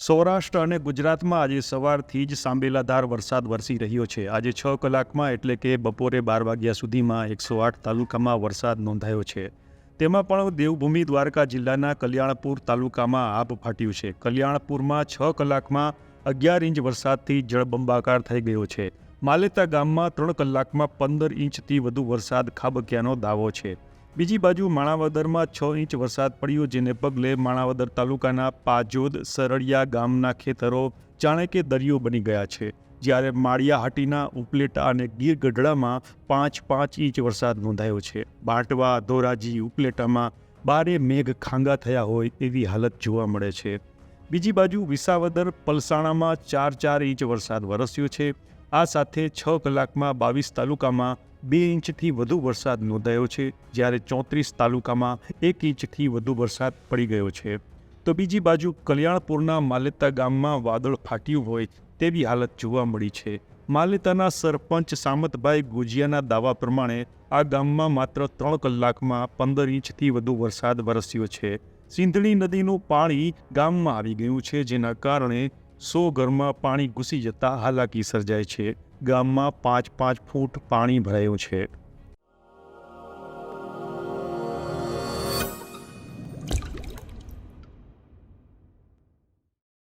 સૌરાષ્ટ્ર અને ગુજરાતમાં આજે સવારથી જ સાંબેલાધાર વરસાદ વરસી રહ્યો છે. આજે છ કલાકમાં એટલે કે બપોરે બાર વાગ્યા સુધીમાં એકસો આઠ તાલુકામાં વરસાદ નોંધાયો છે. તેમાં પણ દેવભૂમિ દ્વારકા જિલ્લાના કલ્યાણપુર તાલુકામાં આભ ફાટ્યું છે. કલ્યાણપુરમાં છ કલાકમાં અગિયાર ઇંચ વરસાદથી જળબંબાકાર થઈ ગયો છે. માલેતા ગામમાં ત્રણ કલાકમાં પંદર ઇંચથી વધુ વરસાદ ખાબક્યાનો દાવો છે. બીજી બાજુ માણાવદરમાં છ ઇંચ વરસાદ પડ્યો, જેને પગલે માણાવદર તાલુકાના પાજોદ, સરળિયા ગામના ખેતરો જાણે કે દરિયો બની ગયા છે. જ્યારે માળિયાહાટીના ઉપલેટા અને ગીર ગઢડામાં પાંચ પાંચ ઇંચ વરસાદ નોંધાયો છે. બાંટવા, ધોરાજી ઉપલેટામાં બારે મેઘ ખાંગા થયા હોય એવી હાલત જોવા મળે છે. બીજી બાજુ વિસાવદર પલસાણામાં ચાર ચાર ઇંચ વરસાદ વરસ્યો છે. આ સાથે છ કલાકમાં બાવીસ તાલુકામાં બે ઇંચથી વધુ વરસાદ નોંધાયો છે, જ્યારે ચોત્રીસ તાલુકામાં એક ઇંચથી વધુ વરસાદ પડી ગયો છે. તો બીજી બાજુ કલ્યાણપુરના માલેતા ગામમાં વાદળ ફાટ્યું હોય તેવી હાલત જોવા મળી છે. માલેતાના સરપંચ સામતભાઈ ગુજિયાના દાવા પ્રમાણે આ ગામમાં માત્ર ત્રણ કલાકમાં પંદર ઇંચથી વધુ વરસાદ વરસ્યો છે. સિંધણી નદીનું પાણી ગામમાં આવી ગયું છે, જેના કારણે સો ઘરમાં પાણી ઘૂસી જતા હાલાકી સર્જાય છે. ગામમાં પાંચ પાંચ ફૂટ પાણી ભરાયું છે.